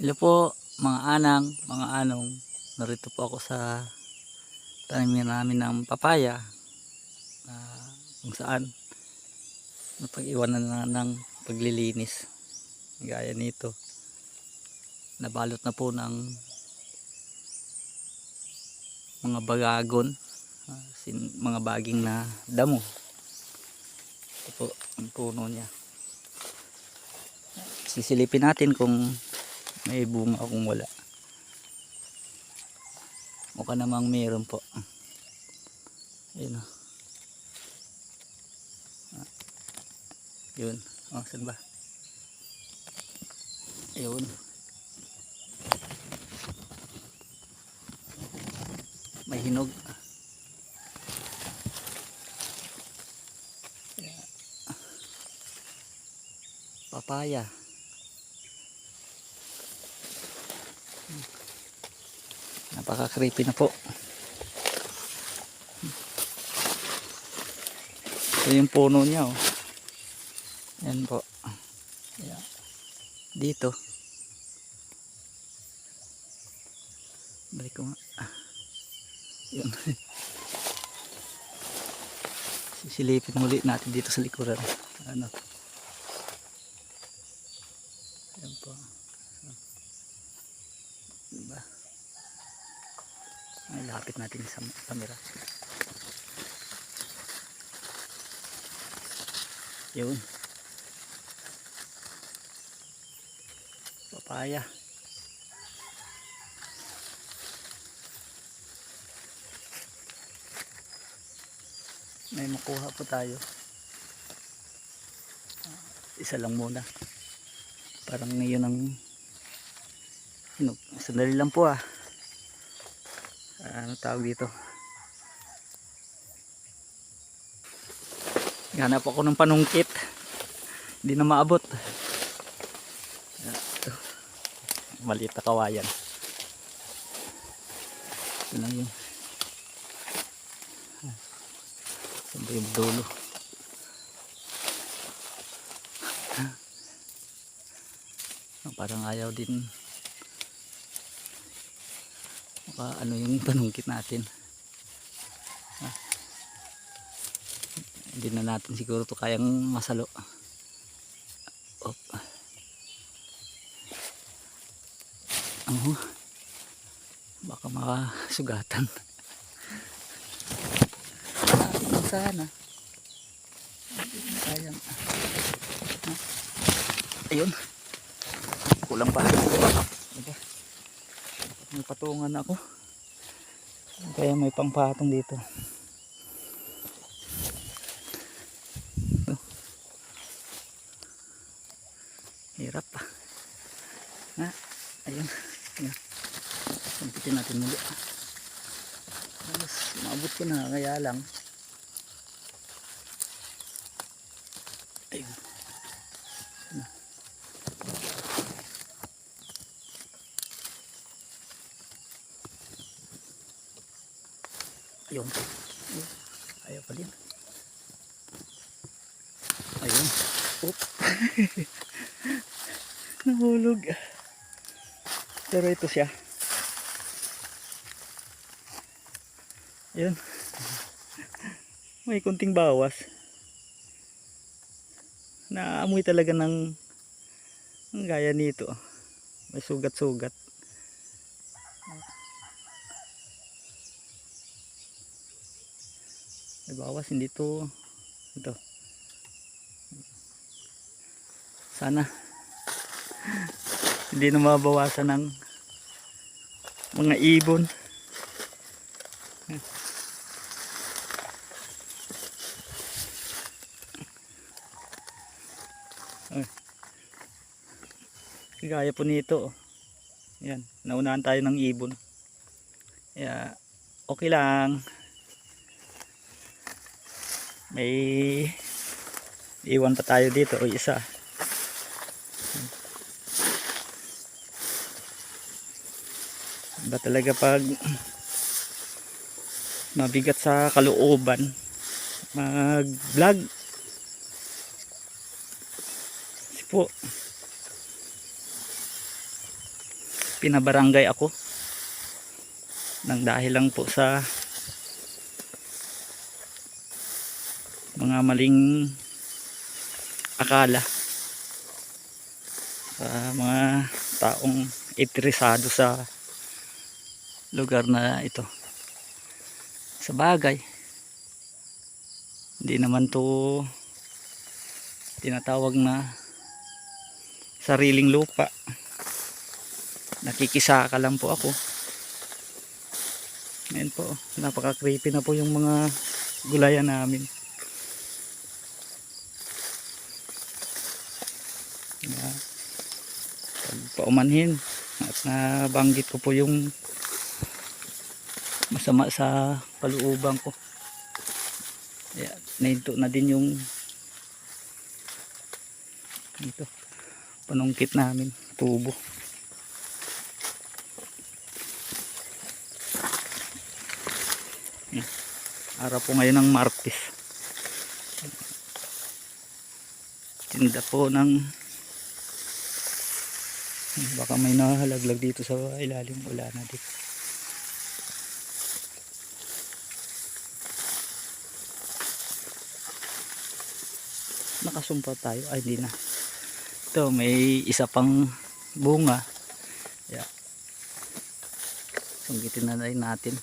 Hello po mga anang, mga anong. Narito po ako sa tanim namin ng papaya. na kung saan napag-iwanan na ng paglilinis. Gaya nito. Nabalot na po ng mga bagagon. ah, sin- mga baging na damo. Ito po ang puno niya. Sisilipin natin kung may bunga kung wala. Mukha namang meron po. Ayun o. Ah. Yun. O, saan ba? Ayun. May hinog. Papaya. Napaka creepy na po. Ito yung puno niya oh. Yan po. Ayan. Dito. Balik ko nga. Yun. Sisilipin muli natin dito sa likuran. Ano. Yan po. Diba? Ay, lapit natin sa camera. Yun. Papaya. May makuha po tayo. Isa lang muna. Parang ngayon ang. Sandali lang po ah ano tawag dito? Hanap ako ng panungkit. Hindi na maabot. Ito. Maliit na kawayan. Ito lang saan ba yung dulo. Parang ayaw din Baka ano yung panungkit natin. Ah. Hindi na natin siguro to kayang masalo. Op. Ano? Baka makasugatan. Ah, sana. Sayang. Ah. Ayun. Kulang pa. Diba? May patungan ako. Kaya may pangpatong dito. Ito. hirap pa. Ha ayun. Ayun. Sampitin natin muli. Alas, maabot ko na. Kaya lang ayun Ayun. Ayaw pa din. Ayun. Oop. Nahulog. Pero ito siya. Ayun. May kunting bawas. Naamoy talaga ng ang gaya nito. May sugat-sugat. May bawas hindi to ito. Sana. Hindi na mabawasan ng mga ibon. Ay. gaya po nito oh. yan naunahan tayo ng ibon. Kaya okay lang may iwan pa tayo dito o isa. Ba talaga pag mabigat sa kalooban. Mag vlog kasi po pinabarangay ako. Nang dahil lang po sa mga maling akala sa mga taong interesado sa lugar na ito. Sa bagay hindi naman to tinatawag na sariling lupa. Nakikisaka lang po ako. Ngayon po napaka creepy na po yung mga gulayan namin na pag paumanhin. At nabanggit ko po yung masama sa paluubang ko. Kaya nahinto na din yung ito panungkit namin tubo. Yan. araw po ngayon ng Martes. Tinda po ng baka may nahalaglag dito sa ilalim. Wala na dito. Nakasumpa tayo. Ay hindi na. Ito may isa pang bunga. Yeah. sunggitin na natin